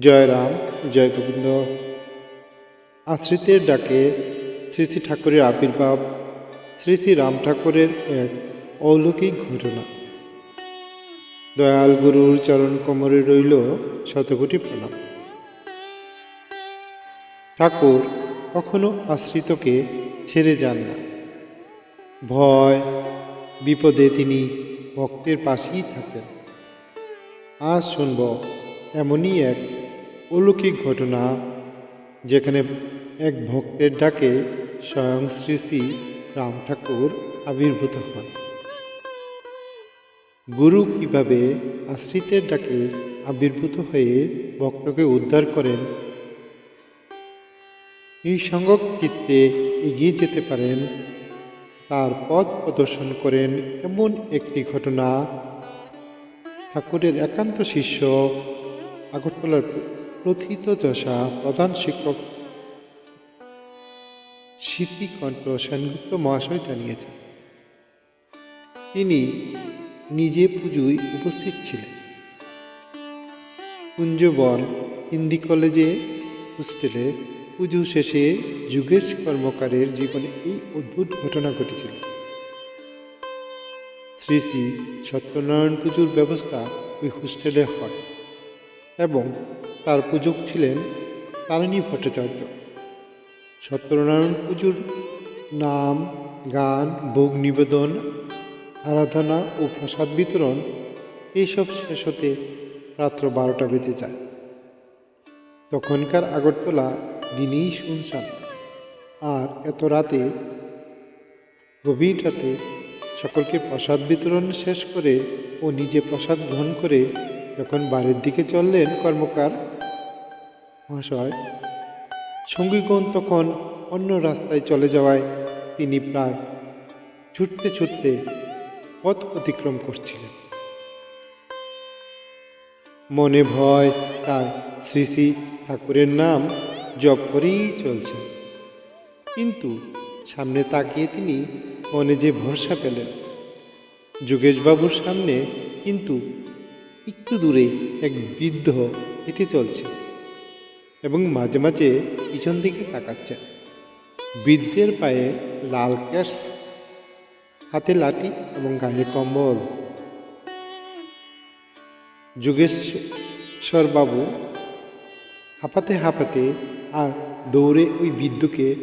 জয় রাম, জয় গোবিন্দ। আশ্রিতের ডাকে শ্রী শ্রী ঠাকুরের আবির্ভাব, শ্রী শ্রী রাম ঠাকুরের এক অলৌকিক ঘটনা। দয়াল গুরুর চরণ কোমরে রইল শতকোটি প্রণাম। ঠাকুর কখনো আশ্রিতকে ছেড়ে যান না। ভয়, বিপদে তিনি ভক্তের পাশেই থাকেন। আজ শুনব এমনই এক অলৌকিক ঘটনা, যেখানে এক ভক্তের ডাকে স্বয়ং শ্রী শ্রী রাম ঠাকুর আবির্ভূত হন। গুরু কীভাবে আশ্রিতের ডাকে আবির্ভূত হয়ে ভক্তকে উদ্ধার করেন? নিঃসঙ্গ চিত্তে এগিয়ে যেতে পারেন। তার পথ প্রদর্শন করেন এমন একটি ঘটনা। ঠাকুরের একান্ত শিষ্য আগরতলার প্রথিত যশা প্রধান শিক্ষক। স্মৃতিকণ্ঠ সেনগুপ্ত মহাশয় জানিয়েছেন। তিনি নিজে পুজোয় উপস্থিত ছিলেন। কুঞ্জবন হিন্দি কলেজে হোস্টেলে পুজো শেষে যুগেশ কর্মকারের জীবনে এই অদ্ভুত ঘটনা ঘটেছিল। শ্রী শ্রী সত্যনারায়ণ পুজোর ব্যবস্থা ওই হোস্টেলে হয় এবং তার পূজক ছিলেন তারিণী ভট্টাচার্য। সত্যনারায়ণ পুজোর নাম, গান, ভোগ নিবেদন, আরাধনা ও প্রসাদ বিতরণ এইসব শেষ হতে রাত্র বারোটা বেজে যায়। তখনকার আগরতলা দিনেই শুনশান। আর এত রাতে, গভীর রাতে সকলকে প্রসাদ বিতরণ শেষ করে ও নিজে প্রসাদ গ্রহণ করে যখন বাড়ির দিকে চললেন কর্মকার মহাশয়, সঙ্গীগণ তখন অন্য রাস্তায় চলে যাওয়ায় তিনি প্রায় ছুটতে ছুটতে পথ অতিক্রম করছিলেন। মনে ভয় তাই শ্রী শ্রী ঠাকুরের নাম জপ করেই চলছে। কিন্তু সামনে তাকিয়ে তিনি মনে যে ভরসা পেলেন। যোগেশবাবুর সামনে কিন্তু একটু দূরে এক বৃদ্ধ হেঁটে চলছে। এবং মাঝে মাঝে পিছন দিকে তাকাচ্ছে। বৃদ্ধের পায়ে লাল ক্যাশ, হাতে লাঠি এবং গায়ে কম্বল। যোগেশ্বর বাবু হাঁপাতে হাঁপাতে আর দৌড়ে ওই বৃদ্ধকে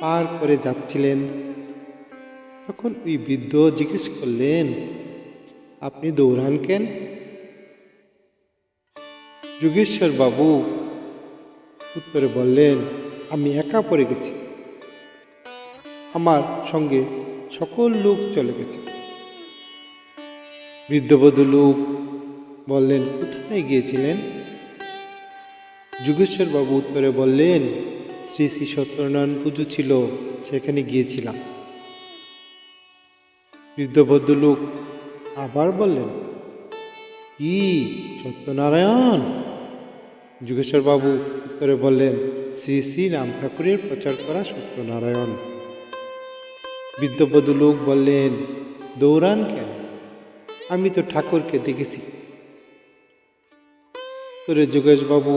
পার করে যাচ্ছিলেন। তখন ওই বৃদ্ধ জিজ্ঞেস করলেন, আপনি দৌড়ান কেন? যোগেশ্বর বাবু উত্তরে বললেন, আমি একা পড়ে গেছি। আমার সঙ্গে সকল লোক চলে গেছে। বৃদ্ধবধূ লোক বললেন, কোথায় গিয়েছিলেন? যুগেশ্বর বাবু উত্তরে বললেন, শ্রী শ্রী সত্যনারায়ণ পুজো ছিল, সেখানে গিয়েছিলাম। বৃদ্ধবদ্ধ লোক আবার বললেন, কি সত্যনারায়ণ? যুগেশ্বর বাবু উত্তরে বললেন, শ্রী শ্রী রাম ঠাকুরের প্রচার করা সত্যনারায়ণ। বৃদ্ধবধূ লোক বললেন, দৌড়ান কেন? আমি তো ঠাকুরকে দেখেছি। তোরে যোগেশবাবু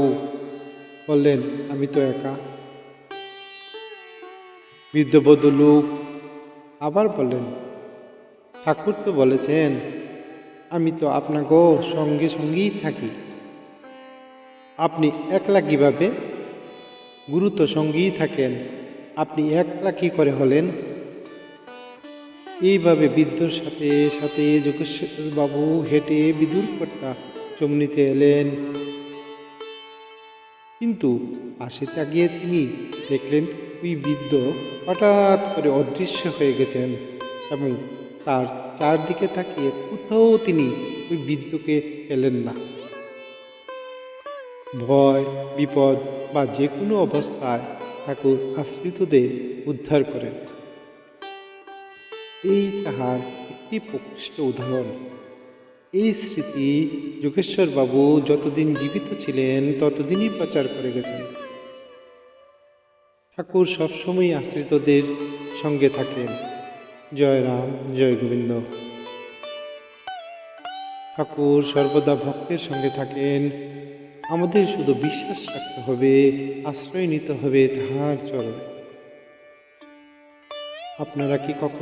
বললেন, আমি তো একা। বৃদ্ধবধূ লোক আবার বললেন, ঠাকুর তো বলেছেন, আমি তো আপনাকেও সঙ্গে সঙ্গেই থাকি। আপনি একলা কীভাবে গুরু তো সঙ্গেই থাকেন? আপনি একলা কী করে হলেন? এইভাবে বৃদ্ধর সাথে সাথে যোগেশ্বর বাবু হেঁটে বিদুর কর্তা চমনিতে এলেন। কিন্তু পাশে তাকিয়ে তিনি দেখলেন ওই বৃদ্ধ হঠাৎ করে অদৃশ্য হয়ে গেছেন এবং তার চারদিকে তাকিয়ে কোথাও তিনি ওই বৃদ্ধকে পেলেন না। ভয়, বিপদ বা যে কোনো অবস্থায় ঠাকুর আশ্রিতদের উদ্ধার করেন। এই তাহার একটি প্রকৃষ্ট উদাহরণ। এই স্মৃতি যোগেশ্বর বাবু যতদিন জীবিত ছিলেন, ততদিনই প্রচার করে গেছেন। ঠাকুর সবসময় আশ্রিতদের সঙ্গে থাকেন। জয় রাম, জয় গোবিন্দ। ঠাকুর সর্বদা ভক্তের সঙ্গে থাকেন। আমাদের শুধু বিশ্বাস রাখতে হবে আশ্রয় নিতে হবে ধার চরণে আপনারা কি কখনো